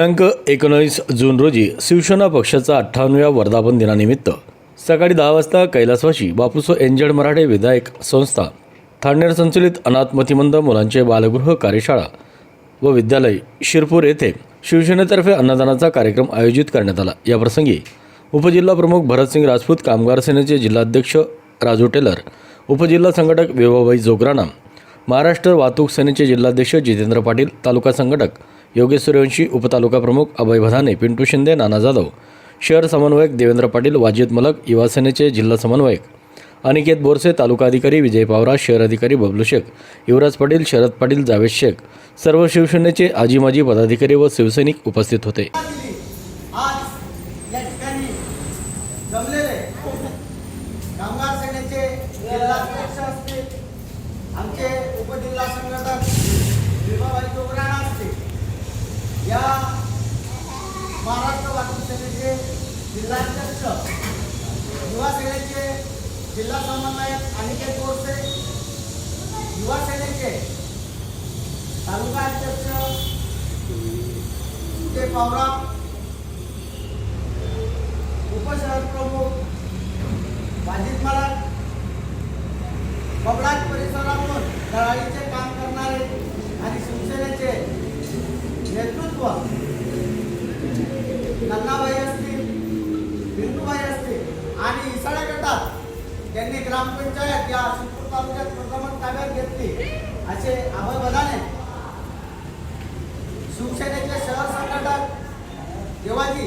दिनांक एकोणीस जून रोजी शिवसेना पक्षाचा अठ्ठावन्नव्या वर्धापन दिनानिमित्त सकाळी दहा वाजता कैलासवाशी बापूसो एंजड मराठे विधायक संस्था थांडेर संचलित अनाथ मतिमंद मुलांचे बालगृह कार्यशाळा व विद्यालय शिरपूर येथे शिवसेनेतर्फे अन्नदानाचा कार्यक्रम आयोजित करण्यात आला. याप्रसंगी उपजिल्हा प्रमुख भरतसिंग राजपूत कामगार सेनेचे जिल्हाध्यक्ष राजू टेलर उपजिल्हा संघटक विभाबाई जोगराणा महाराष्ट्र वाहतूक सेनेचे जिल्हाध्यक्ष जितेंद्र पाटील तालुका संघटक योगेश सूर्यवंशी उपतालुका प्रमुख अभय भदाने पिंटू शिंदे नाना जाधव शहर समन्वयक देवेंद्र पाटील वाजिद मलक युवासेनेचे जिल्हा समन्वयक अनिकेत बोरसे तालुका अधिकारी विजय पावरा शहर अधिकारी बबलू शेख युवराज पाटील शरद पाटील जावेद शेख सर्व शिवसेनेचे आजी माजी पदाधिकारी व शिवसैनिक उपस्थित होते. आमचे उपजिल्हा संघटक महाराष्ट्र वाहतूक सेनेचे जिल्हाध्यक्ष युवा सेनेचे जिल्हा समन्वयक अनिकेत गोडसे युवा सेनेचे तालुका अध्यक्ष ते पावरा उपशहर प्रमुख वाजिद मराठ बबलाट परिसरातून तळाळीचे त्यांनी ग्रामपंचायत या शिरपूर तालुक्यात प्रथमच ताब्यात घेतली. असे अभय बदाने शिवसेनेचे शहर संघटक देवाजी